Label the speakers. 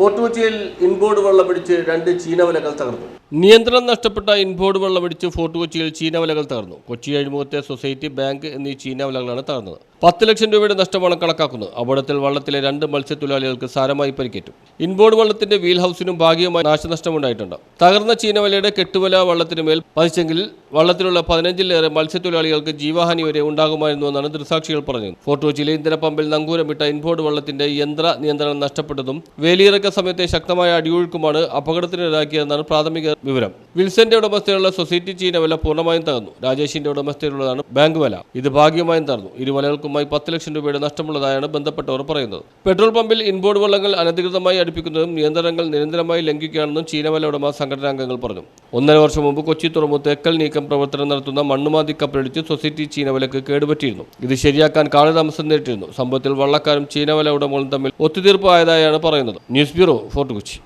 Speaker 1: fort കൊച്ചിയിൽ inboard വെള്ളമടിച്ച് രണ്ട് ചീനവലകൾ തകർന്നു. നിയന്ത്രണം നഷ്ടപ്പെട്ട ഇൻബോർഡ് വെള്ളമടിച്ച് ഫോർട്ട് കൊച്ചിയിൽ ചീനവലകൾ തകർന്നു. കൊച്ചി അഴിമുഖത്തെ സൊസൈറ്റി ബാങ്ക് എന്നീ ചീനവലകളാണ് തകർന്നത്. പത്ത് ലക്ഷം രൂപയുടെ നഷ്ടമാണ് കണക്കാക്കുന്നത്. അപകടത്തിൽ വള്ളത്തിലെ രണ്ട് മത്സ്യത്തൊഴിലാളികൾക്ക് സാരമായി പരിക്കേറ്റു. ഇൻബോർഡ് വള്ളത്തിന്റെ വീൽ ഹൗസിനും ഭാഗികമായി നാശനഷ്ടമുണ്ടായിട്ടുണ്ട്. തകർന്ന ചീനവലയുടെ കെട്ടുവല വള്ളത്തിന് മേൽ പതിച്ചെങ്കിൽ വള്ളത്തിലുള്ള പതിനഞ്ചിലേറെ മത്സ്യത്തൊഴിലാളികൾക്ക് ജീവഹാനി വരെ ഉണ്ടാകുമായിരുന്നുവെന്നാണ് ദൃസാക്ഷികൾ പറഞ്ഞത്. ഫോർട്ട് കൊച്ചിയിലെ പമ്പിൽ നങ്കൂരമിട്ട ഇൻബോർഡ് വള്ളത്തിന്റെ യന്ത്ര നിയന്ത്രണം നഷ്ടപ്പെട്ടതും വേലിയിറക്ക സമയത്തെ ശക്തമായ അടിയൊഴുക്കുമാണ് അപകടത്തിനിടയാക്കിയതെന്നാണ് പ്രാഥമിക വിവരം. വിൽസന്റെ ഉടമസ്ഥയിലുള്ള സൊസൈറ്റി ചീനവല പൂർണമായും തകർന്നു. രാജേഷിന്റെ ഉടമസ്ഥയിലുള്ളതാണ് ബാങ്ക് വല ഇത് ഭാഗികമായും തകർന്നു. ഇരു വലകൾക്കുമായി പത്ത് ലക്ഷം രൂപയുടെ നഷ്ടമുള്ളതായാണ് ബന്ധപ്പെട്ടവർ പറയുന്നത്. പെട്രോൾ പമ്പിൽ ഇൻബോർഡ് വള്ളങ്ങൾ അനധികൃതമായി അടുപ്പിക്കുന്നതും നിയന്ത്രണങ്ങൾ നിരന്തരമായി ലംഘിക്കുകയാണെന്നും ചീനവല ഉടമ സംഘടനാംഗങ്ങൾ പറഞ്ഞു. ഒന്നര വർഷം മുമ്പ് കൊച്ചി തുറമുഖത്ത് എക്കൽ നീക്കം പ്രവർത്തനം നടത്തുന്ന മണ്ണുമാതി കപ്പലടിച്ച് സൊസൈറ്റി ചീനവലക്ക് കേടുപറ്റിയിരുന്നു. ഇത് ശരിയാക്കാൻ കാലതാമസം നേരിട്ടിരുന്നു. സംഭവത്തിൽ വള്ളക്കാരും ചീനവല ഉടമകളും തമ്മിൽ ഒത്തുതീർപ്പായതായാണ് പറയുന്നത്. News bureau Fort Kochi.